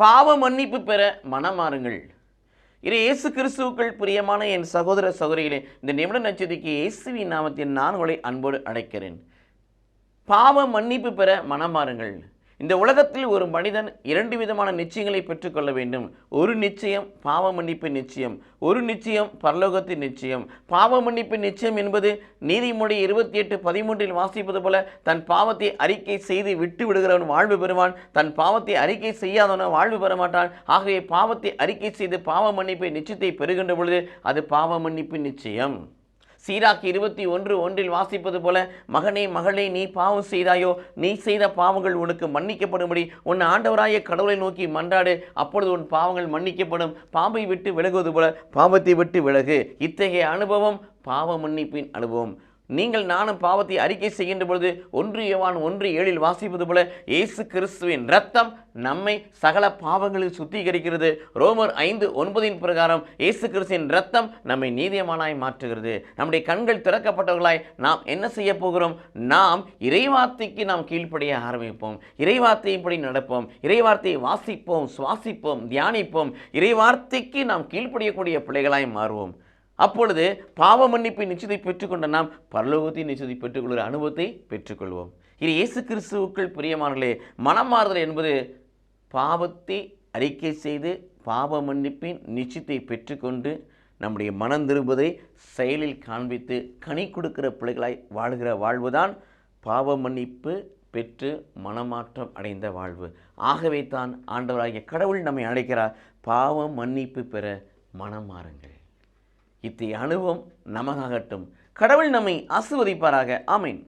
பாவ மன்னிப்பு பெற மனமாறுங்கள். இது இயேசு கிறிஸ்துவுக்குள் பிரியமான என் சகோதர சகோதரிகளே இந்த நிமிட நச்சதிக்கு இயேசுவின் நாமத்தின் நான் உங்களை அன்போடு அழைக்கிறேன். பாவ மன்னிப்பு பெற மனமாறுங்கள். இந்த உலகத்தில் ஒரு மனிதன் இரண்டு விதமான நிச்சயங்களை பெற்றுக்கொள்ள வேண்டும். ஒரு நிச்சயம் பாவ மன்னிப்பு நிச்சயம் ஒரு நிச்சயம் பரலோகத்தின் நிச்சயம். பாவ மன்னிப்பு நிச்சயம் என்பது நீதிமொழி இருபத்தி எட்டு பதிமூன்றில் வாசிப்பது போல தன் பாவத்தை அறிக்கை செய்து விட்டு விடுகிறவன் வாழ்வு பெறுவான். தன் பாவத்தை அறிக்கை செய்யாதவன் வாழ்வு பெற மாட்டான். ஆகவே பாவத்தை அறிக்கை செய்து பாவ மன்னிப்பை நிச்சயத்தை பெறுகின்ற பொழுது அது பாவ மன்னிப்பு நிச்சயம். சீராக்கு இருபத்தி ஒன்று ஒன்றில் வாசிப்பது போல மகனே மகளே நீ பாவம் செய்தாயோ? நீ செய்த பாவங்கள் உனக்கு மன்னிக்கப்படும்படி உன் ஆண்டவராய கடவுளை நோக்கி மன்றாடு. அப்பொழுது உன் பாவங்கள் மன்னிக்கப்படும். பாம்பை விட்டு விலகுவது போல பாவத்தை விட்டு விலகு. இத்தகைய அனுபவம் பாவ மன்னிப்பின் அனுபவம். நீங்கள் நானும் பாவத்தை அறிக்கை செய்கின்ற பொழுது ஒன்று யவான் ஒன்று ஏழில் வாசிப்பது போல இயேசு கிறிஸ்துவின் ரத்தம் நம்மை சகல பாவங்களில் சுத்திகரிக்கிறது. ரோமர் ஐந்து ஒன்பதின் பிரகாரம் இயேசு கிறிஸ்துவின் ரத்தம் நம்மை நீதியமானாய் மாற்றுகிறது. நம்முடைய கண்கள் திறக்கப்பட்டவர்களாய் நாம் என்ன செய்ய போகிறோம்? நாம் இறைவார்த்தைக்கு நாம் கீழ்ப்படிய ஆரம்பிப்போம். இறைவார்த்தையின்படி நடப்போம். இறைவார்த்தையை வாசிப்போம் சுவாசிப்போம் தியானிப்போம். இறைவார்த்தைக்கு நாம் கீழ்ப்படியக்கூடிய பிள்ளைகளாய் மாறுவோம். அப்பொழுது பாவ மன்னிப்பை நிச்சயத்தை பெற்றுக்கொண்ட நாம் பரலோகத்தை நிச்சயத்தை பெற்றுக்கொள்கிற அனுபவத்தை பெற்றுக்கொள்வோம். இது இயேசு கிறிஸ்துவுக்குள் பிரியமானர்களே மனமாறுதல் என்பது பாவத்தை அறிக்கை செய்து பாவ மன்னிப்பின் நிச்சயத்தை பெற்றுக்கொண்டு நம்முடைய மனம் திரும்புவதை செயலில் காண்பித்து கனி கொடுக்கிற பிள்ளைகளாய் வாழ்கிற வாழ்வுதான் பாவ மன்னிப்பு பெற்று மனமாற்றம் அடைந்த வாழ்வு. ஆகவே தான் ஆண்டவராகிய கடவுள் நம்மை அழைக்கிறார். பாவ மன்னிப்பு பெற மனம் மாறுங்கள். இத்தகைய அனுபவம் நமக்காகட்டும். கடவுள் நம்மை ஆசிர்வதிப்பாராக. ஆமீன்.